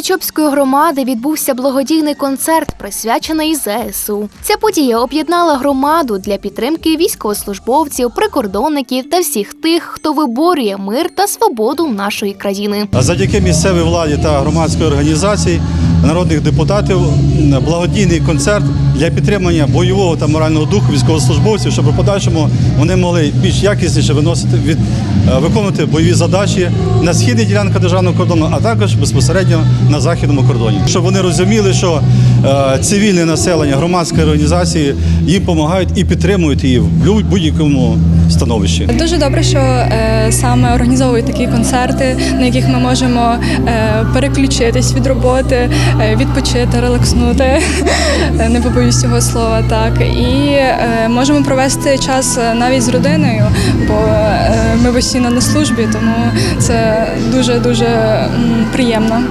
Чопської громади відбувся благодійний концерт, присвячений ЗСУ. Ця подія об'єднала громаду для підтримки військовослужбовців, прикордонників та всіх тих, хто виборює мир та свободу нашої країни. А Завдяки місцевій владі та громадської організації народних депутатів благодійний концерт для підтримання бойового та морального духу військовослужбовців, щоб у подальшому вони могли більш якісніше виносити від е, виконувати бойові задачі на східній ділянці державного кордону, а також безпосередньо на західному кордоні, щоб вони розуміли, що е, цивільне населення, громадські організації їм допомагають і підтримують її в будь- будь-якому становищі. Дуже добре, що е, саме організовують такі концерти, на яких ми можемо е, переключитись від роботи, е, відпочити, релакснути. Е, Не побоюсь цього слова, так і е, можемо провести час е, навіть з родиною, бо е, ми постійно на службі, тому це дуже дуже приємно.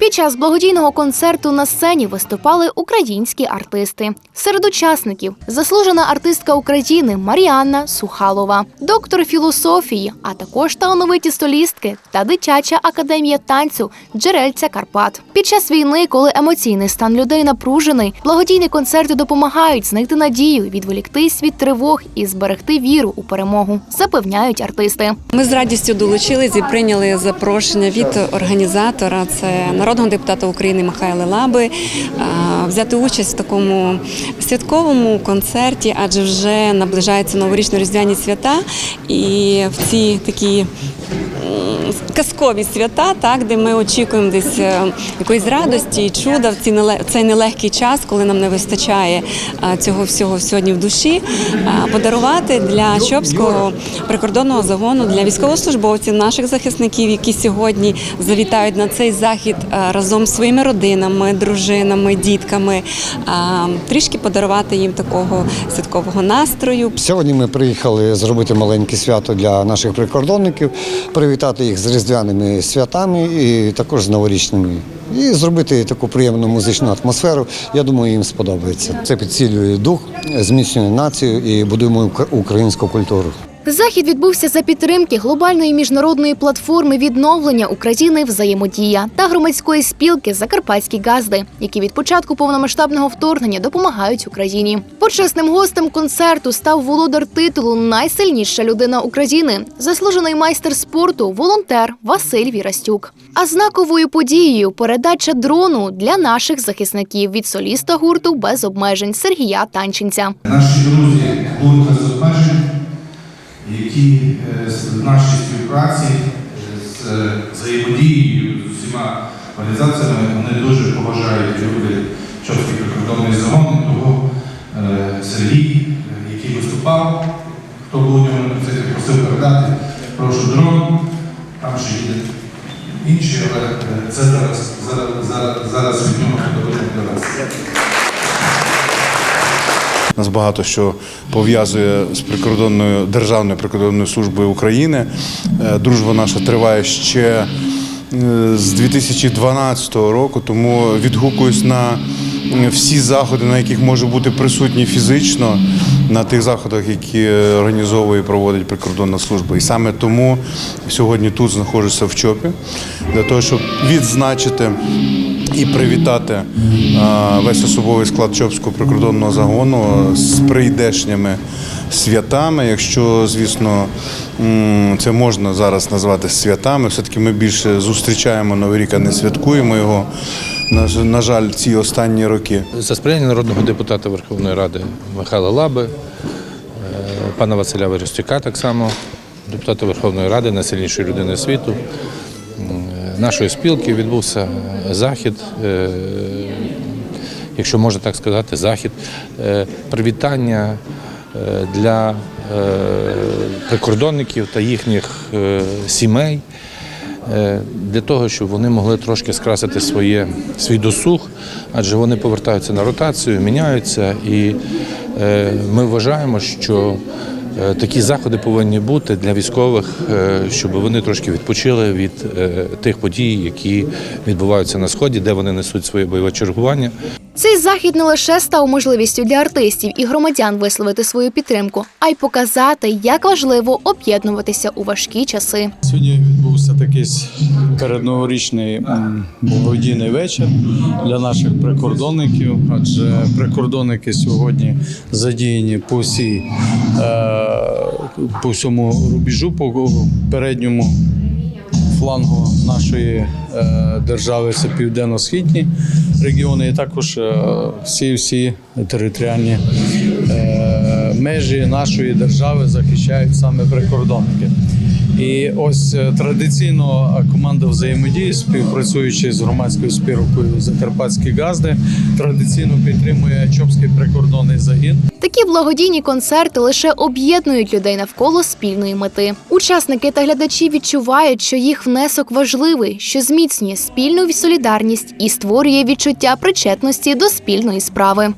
Під час благодійного концерту на сцені виступали українські артисти. Серед учасників заслужена артистка України Маріанна Сухалова, доктор філософії, а також талановиті солістки та дитяча академія танцю Джерельця Карпат. Під час війни, коли емоційний стан людей напружений, благодійні концерти допомагають знайти надію, відволіктись від тривог і зберегти віру у перемогу, запевняють артисти. Ми з радістю долучились і прийняли запрошення від організатора, це народного депутата України Михайла Лаби, взяти участь в такому святковому концерті, адже вже наближаються новорічно-різдвяні свята, і в ці такі казкові свята, так, де ми очікуємо десь е, якоїсь радості і чуда в ці цей нелегкий час, коли нам не вистачає цього всього сьогодні в душі, подарувати для Чопського прикордонного загону для військовослужбовців, наших захисників, які сьогодні завітають на цей захід разом з своїми родинами, дружинами, дітками, трішки подарувати їм такого святкового настрою, Сьогодні ми приїхали зробити маленьке свято для наших прикордонників, привітати їх з різдвяними святами і також з новорічними. І зробити таку приємну музичну атмосферу. Я думаю, їм сподобається. Це підсилює дух, зміцнює націю і будуємо українську культуру. Захід відбувся за підтримки глобальної міжнародної платформи відновлення України взаємодія та громадської спілки Закарпатські газди, які від початку повномасштабного вторгнення допомагають Україні. Почесним гостем концерту став володар титулу Найсильніша людина України, заслужений майстер спорту, волонтер Василь Вірастюк. А знаковою подією передача дрону для наших захисників від соліста гурту без обмежень Сергія Танченця. Наші друзі гурт без обмежень, які е, з нашій співпраці е, з взаємодією з усіма організаціями вони дуже поважають і люблять Чопський прикордонний загон. Того е, Сергій, який виступав, хто був у нього на просив передати, прошу дрон, там ще їде інші, але це зараз, зараз, зараз, від нього для вас. Нас багато що пов'язує з прикордонною державною прикордонною службою України. Е, Дружба наша триває ще е, з 2012 року, тому відгукуюсь на е, всі заходи, на яких можу бути присутній фізично, на тих заходах, які організовує і проводить прикордонна служба. І саме тому сьогодні тут знаходжуся в ЧОПі для того, щоб відзначити і привітати весь особовий склад Чопського прикордонного загону з прийдешніми святами. Якщо, звісно, це можна зараз назвати святами, все-таки ми більше зустрічаємо Новий рік, а не святкуємо його. На, жаль, ці останні роки. За сприяння народного депутата Верховної Ради Михайла Лаби, е, пана Василя Верестюка так само, депутата Верховної Ради, найсильнішої людини світу, нашої спілки відбувся захід, е, якщо можна так сказати, захід е, привітання е, для е, прикордонників та їхніх е, сімей е, для того, щоб вони могли трошки скрасити своє, свій досуг, адже вони повертаються на ротацію, міняються, і е, ми вважаємо, що е, такі заходи повинні бути для військових, е, щоб вони трошки відпочили від е, тих подій, які відбуваються на сході, де вони несуть своє бойове чергування. Цей захід не лише став можливістю для артистів і громадян висловити свою підтримку, а й показати, як важливо об'єднуватися у важкі часи. Сьогодні відбувся такий передноворічний благодійний вечір для наших прикордонників, адже прикордонники сьогодні задіяні по всій е, по всьому рубежу, по передньому флангу нашої е, держави це південно-східні регіони, і також е, всі всі територіальні межі нашої держави захищають саме прикордонники. І ось е, традиційно команда взаємодії, співпрацюючи з громадською спілкою Закарпатські газди, традиційно підтримує Чопський прикордонний загін. Такі благодійні концерти лише об'єднують людей навколо спільної мети. Учасники та глядачі відчувають, що їх внесок важливий, що зміцнює спільну солідарність і створює відчуття причетності до спільної справи.